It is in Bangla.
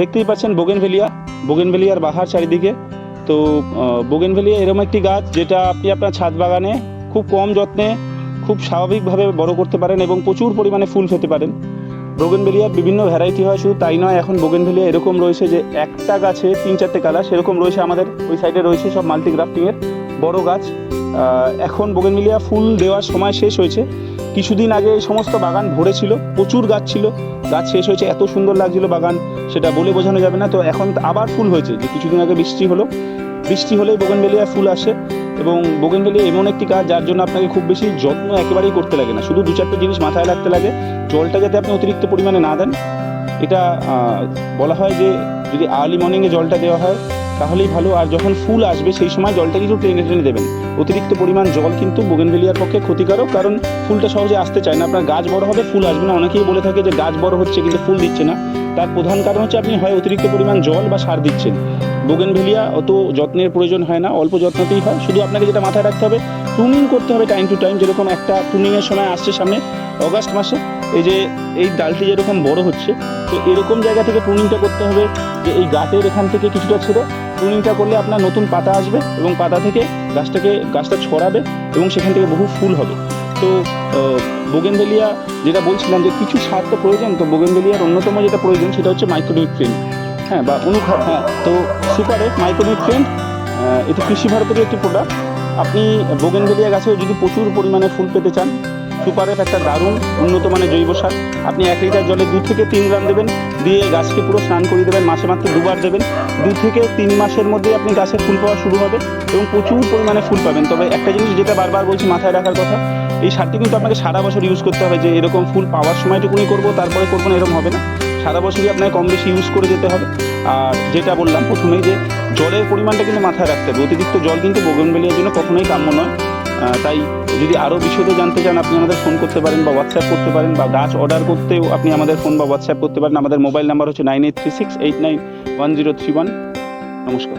দেখতেই পাচ্ছেন বোগেনভেলিয়া। বোগেনভেলিয়ার বাহার চারিদিকে। তো বোগেনভেলিয়া এরকম একটি গাছ যেটা আপনি আপনার ছাদ বাগানে খুব কম যত্নে খুব স্বাভাবিকভাবে বড় করতে পারেন এবং প্রচুর পরিমাণে ফুল পেতে পারেন। বোগেনভেলিয়ার বিভিন্ন ভ্যারাইটি হয় শুধু তাই নয়, এখন বোগেনভেলিয়া এরকম রয়েছে যে একটা গাছে তিন চারটে কালার সেরকম রয়েছে আমাদের, ওই সাইডে রয়েছে সব মাল্টিগ্রাফটিংয়ের বড় গাছ। এখন বোগেনভেলিয়া ফুল দেওয়ার সময় শেষ হয়েছে। কিছুদিন আগে এই সমস্ত বাগান ভরে ছিল প্রচুর গাছ ছিল। গাছ শেষ হয়েছে, এত সুন্দর লাগছিল বাগান, সেটা বলে বোঝানো যাবে না। তো এখন আবার ফুল হয়েছে, যে কিছুদিন আগে বৃষ্টি হলো। বৃষ্টি হলেই বোগেনভেলিয়া ফুল আসে এবং বোগেনভেলিয়া এমন একটি গাছ যার জন্য আপনাকে খুব বেশি যত্ন একেবারেই করতে লাগে না। শুধু দু চারটে জিনিস মাথায় রাখতে লাগে, জলটা যাতে আপনি অতিরিক্ত পরিমাণে না দেন। এটা বলা হয় যে যদি আর্লি মর্নিংয়ে জলটা দেওয়া হয় তাহলেই ভালো। আর যখন ফুল আসবে, সেই সময় জলটা একটু টেনে টেনে দেবেন। অতিরিক্ত পরিমাণ জল কিন্তু বোগেনভেলিয়ার পক্ষে ক্ষতিকারক, কারণ ফুলটা সহজে আসতে চায় না। আপনার গাছ বড় হবে, ফুল আসবে না। অনেকেই বলে থাকে যে গাছ বড় হচ্ছে কিন্তু ফুল দিচ্ছে না। তার প্রধান কারণ হচ্ছে আপনি হয় অতিরিক্ত পরিমাণ জল বা সার দিচ্ছেন। বোগেনভেলিয়া অত যত্নের প্রয়োজন হয় না, অল্প যত্নতেই হয়। শুধু আপনাকে যেটা মাথায় রাখতে হবে টুনিং করতে হবে টাইম টু টাইম যেরকম একটা টুনিংয়ের সময় আসছে সামনে অগাস্ট মাসে। এই যে, এই ডালটি যেরকম বড় হচ্ছে, তো এরকম জায়গা থেকে টুনিংটা করতে হবে যে এই গাটের এখান থেকে কিছুটা ছেড়ে প্রুনিংটা করলে আপনার নতুন পাতা আসবে এবং পাতা থেকে গাছটাকে, গাছটা ছড়াবে এবং সেখান থেকে বহু ফুল হবে। তো বোগেনভেলিয়া যেটা বলছিলাম যে কিছু সার তো প্রয়োজন, তো বোগেনভেলিয়ার অন্যতম যেটা প্রয়োজন সেটা হচ্ছে মাইক্রোনিউট্রিয়েন্ট হ্যাঁ বা অনুখাদ্য হ্যাঁ তো সুপারেট মাইক্রোনিউট্রিয়েন্ট এটি কৃষি ভারতের একটি প্রোডাক্ট আপনি বোগেনভেলিয়া গাছে যদি প্রচুর পরিমাণে ফুল পেতে চান সুপারেট একটা দারুণ উন্নত মানের জৈব সার। আপনি এক লিটার জলে দু থেকে তিন গ্রাম দেবেন, দিয়ে গাছকে পুরো স্নান করিয়ে দেবেন, মাসে মাত্র দুবার দেবেন। দু থেকে তিন মাসের মধ্যে আপনি গাছের ফুল পাওয়া শুরু হবে এবং প্রচুর পরিমাণে ফুল পাবেন। তবে একটা জিনিস যেটা বারবার বলছি মাথায় রাখার কথা, এই সারটি কিন্তু আপনাকে সারা বছর ইউজ করতে হবে যে এরকম ফুল পাওয়ার সময়টুকুনি করব, তারপরে করব না, এরকম হবে না। সারা বছরই আপনাকে কম বেশি ইউজ করে যেতে হবে। আর যেটা বললাম প্রথমেই যে জলের পরিমাণটা কিন্তু মাথায় রাখতে হবে। অতিরিক্ত জল কিন্তু বোগনবেলিয়ার জন্য কখনোই কাম্য নয়। তাই যদি আরও বিশদে জানতে চান, আপনি আমাদের ফোন করতে পারেন বা হোয়াটসঅ্যাপ করতে পারেন বা গাছ অর্ডার করতেও আপনি আমাদের ফোন বা হোয়াটসঅ্যাপ করতে পারেন। আমাদের মোবাইল নাম্বার হচ্ছে nine eight three six eight nine one zero three one নমস্কার।